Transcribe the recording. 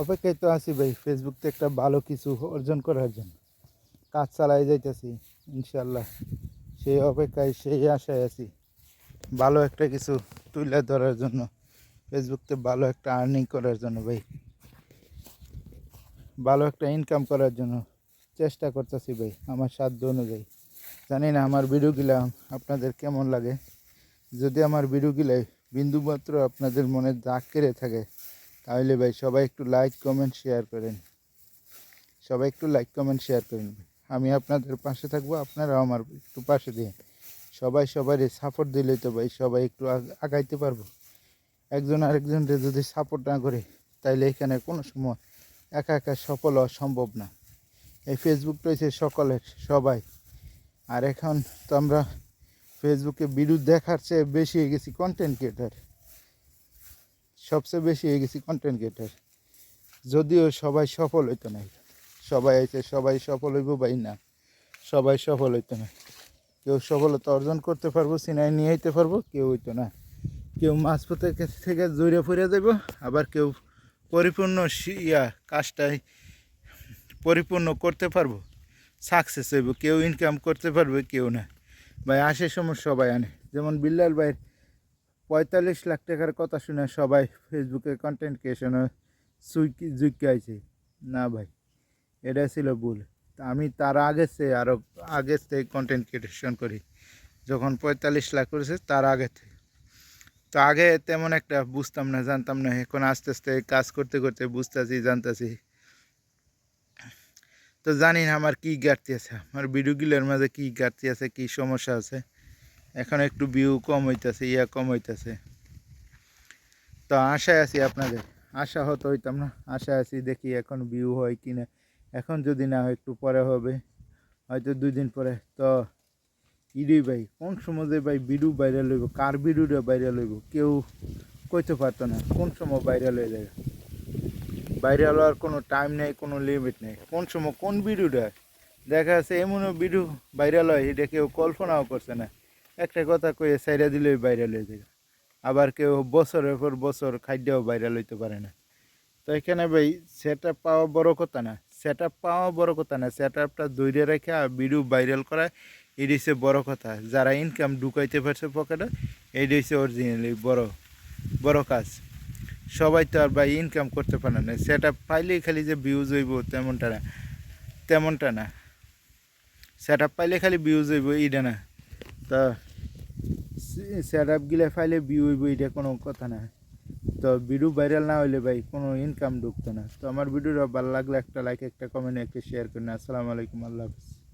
অপেক্ষায় তো আছি ভাই। ফেসবুক একটা ভালো কিছু অর্জন করার জন্য। কাজ চালাই যাইতেছি ইনশাল্লাহ সেই অপেক্ষায়, সেই আশায় আছি। ভালো একটা কিছু তুলে ধরার জন্য। ফেসবুকতে ভালো একটা আর্নিং করার জন্য ভাই। ভালো একটা ইনকাম করার জন্য চেষ্টা করতেছি ভাই, আমার সাধ্য অনুযায়ী। জানি না আমার ভিডিওগুলা আপনাদের কেমন লাগে। যদি আমার ভিডিওগুলো বিন্দুমাত্র আপনাদের মনে দাগ কেড়ে থাকে তাহলে ভাই সবাই একটু লাইক কমেন্ট শেয়ার করেন। সবাই একটু লাইক কমেন্ট শেয়ার করেন। আমি আপনাদের পাশে থাকব, আপনারাও আমার একটু পাশে দিয়ে সবাই সবারই সাপোর্ট দিলেই তো ভাই সবাই একটু আগাইতে পারব। একজন আরেকজনকে যদি সাপোর্ট না করে, তাইলে এখানে কোনো সময় একা একা সফল হওয়া সম্ভব না। এই ফেসবুক রয়েছে সকলের, সবাই। আর এখন তো আমরা ফেসবুকে ভিডিও দেখার চেয়ে বেশি হয়ে গেছি কন্টেন্ট ক্রিয়েটার সবচেয়ে বেশি হয়ে গেছি কন্টেন্ট ক্রিয়েটার যদিও সবাই সফল হইতো না সবাই আছে সবাই সফল হইব বাই না, সবাই সফল হইতো না। কেউ সফলতা অর্জন করতে পারব, সিনাই নিয়ে আইতে পারব, কেউ হইতো না। কেউ মাঝপথের কাছ থেকে জড়িয়ে ফিরে যাব আবার কেউ পরিপূর্ণ ইয়া, কাজটাই পরিপূর্ণ করতে পারব সাকসেস হইব। কেউ ইনকাম করতে পারবে, কেউ না। ভাই, আসে সময় সবাই আনে। যেমন বিল্লাল ভাইয়ের পঁয়তাল্লিশ লাখ টাকার কথা শুনে সবাই ফেসবুকে কন্টেন্ট ক্রিয়েশনে সুইকি না ভাই, এটা ছিল ভুল। আমি তার আগে সে আরও আগে থেকে কন্টেন্ট ক্রিয়েশন করি। যখন পঁয়তাল্লিশ লাখ করেছে, তার আগে থেকে। তো আগে তেমন একটা বুঝতাম না, জানতাম না। এখন আস্তে আস্তে কাজ করতে করতে বুঝতেছি, জানতেছি। তো জানি না আমার কী ঘাটতি আছে। আমার ভিডিওগুলোর মাঝে কী ঘাটতি আছে, কী সমস্যা আছে। এখন একটু ভিউ কম হইতেছে, ইয়া কম হইতেছে। তো আশায় আছি আপনাদের, আশা হতো হইতাম না, আশায় আছি দেখি এখন ভিউ হয় কি না এখন যদি না হয় একটু পরে হবে, হয়তো দুই দিন পরে। তো ইডি ভাই, কোন সময় যে ভাই বিডু বাইরে লইব কার ভিডিওটা বাইরে হইব, কেউ কইতে পারতো না, কোন সময় বাইরে হয়ে যাবে। বাইরে হওয়ার কোনো টাইম নেই, কোনো লিমিট নেই। কোন সময় কোন ভিডিওটা, দেখা যাচ্ছে এমনও ভিডিও বাইরে লয় এটা কেউ কল্পনাও করছে না। একটা কথা কয়ে সাইরা দিলেই বাইরে হয়ে যাবে আবার কেউ বছরের পর বছর খাদ্যও ভাইরাল হইতে পারে না। তো এখানে ভাই সেট পাওয়া বড় কথা না। সেট পাওয়া বড় কথা না। সেট আপটা দৈরে রেখে ভিডিও ভাইরাল করা এটি হচ্ছে বড় কথা। যারা ইনকাম ঢুকাইতে পারছে পকেটে এইটি হচ্ছে অরিজিনালি বড় বড় কাজ। সবাই তো আর ভাই ইনকাম করতে পারে না। সেট আপ পাইলেই খালি যে ভিউজ হইব তেমনটা না তেমনটা না। সেট আপ পাইলে খালি ভিউজ হইব, এইটা না। তা সেট আপ গিলে ফাইলে ভিউ হইব, এটা কোনো কথা না। তো ভিডিও ভাইরাল না হইলে ভাই, কোনো ইনকাম ঢুকতো না। তো আমার ভিডিওটা ভালো লাগলে একটা লাইক একটা কমেন্ট একটা শেয়ার করুন। আসসালামু আলাইকুম, আল্লাহ হাফিজ।